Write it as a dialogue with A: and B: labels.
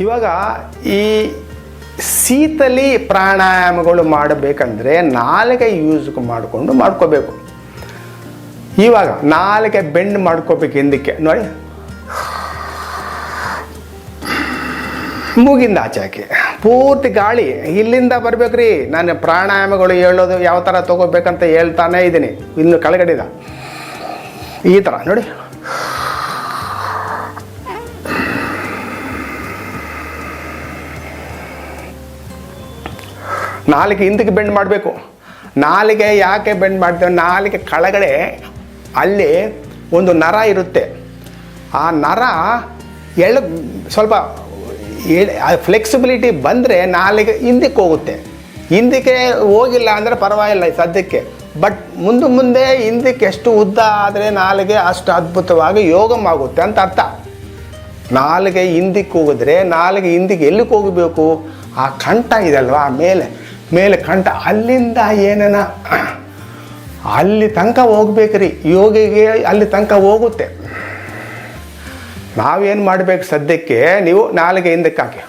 A: ಇವಾಗ ಈ ಶೀತಲಿ ಪ್ರಾಣಾಯಾಮಗಳು ಮಾಡಬೇಕಂದ್ರೆ ನಾಲಿಗೆ ಯೂಸ್ ಮಾಡಿಕೊಂಡು ಮಾಡ್ಕೋಬೇಕು. ಇವಾಗ ನಾಲಿಗೆ ಬೆಂಡ್ ಮಾಡ್ಕೋಬೇಕು ಹಿಂದಕ್ಕೆ. ನೋಡಿ. ಮೂಗಿಂದ ಆಚೆ ಹಾಕಿ. ಪೂರ್ತಿ ಗಾಳಿ ಇಲ್ಲಿಂದ ಬರ್ಬೇಕ್ರಿ. ನಾನು ಪ್ರಾಣಾಯಾಮಗಳು ಹೇಳೋದು ಯಾವ ಥರ ತೊಗೋಬೇಕಂತ ಹೇಳ್ತಾನೆ ಇದ್ದೀನಿ. ಇನ್ನು ಕೆಳಗಡೆದ. ಈ ಥರ ನೋಡಿ. ನಾಲಿಗೆ ಹಿಂದಕ್ಕೆ ಬೆಂಡ್ ಮಾಡಬೇಕು. ನಾಲಿಗೆ ಯಾಕೆ ಬೆಂಡ್ ಮಾಡ್ತೇವೆ ನಾಲಿಗೆ ಕೆಳಗಡೆ ಅಲ್ಲಿ ಒಂದು ನರ ಇರುತ್ತೆ. ಆ ನರ ಎಳ್ಳು ಸ್ವಲ್ಪ ಫ್ಲೆಕ್ಸಿಬಿಲಿಟಿ ಬಂದರೆ ನಾಲಿಗೆ ಹಿಂದಕ್ಕೆ ಹೋಗುತ್ತೆ. ಹಿಂದಕ್ಕೆ ಹೋಗಿಲ್ಲ ಅಂದರೆ ಪರವಾಗಿಲ್ಲ ಸದ್ಯಕ್ಕೆ. ಬಟ್ ಮುಂದೆ ಮುಂದೆ ಹಿಂದಕ್ಕೆ ಎಷ್ಟು ಉದ್ದ ಆದರೆ ನಾಲಿಗೆ ಅಷ್ಟು ಅದ್ಭುತವಾಗಿ ಯೋಗಮಾಗುತ್ತೆ ಅಂತ ಅರ್ಥ. ನಾಲಿಗೆ ಹಿಂದಕ್ಕೆ ಹೋಗಿದ್ರೆ ನಾಲಿಗೆ ಹಿಂದಕ್ಕೆ ಎಲ್ಲಿಗೆ ಹೋಗಬೇಕು? ಆ ಕಂಠ ಇದಲ್ವಾ ಮೇಲೆ. ಮೇಲೆ ಕಂಠ ಅಲ್ಲಿಂದ ಏನನ? ಅಲ್ಲಿ ತನಕ ಹೋಗ್ಬೇಕ್ರಿ. ಯೋಗಿಗೆ ಅಲ್ಲಿ ತನಕ ಹೋಗುತ್ತೆ. ನಾವೇನು ಮಾಡಬೇಕು ಸದ್ಯಕ್ಕೆ? ನೀವು ನಾಲಿಗೆ ಹಿಂದಕ್ಕೆ ಹಾಕಿ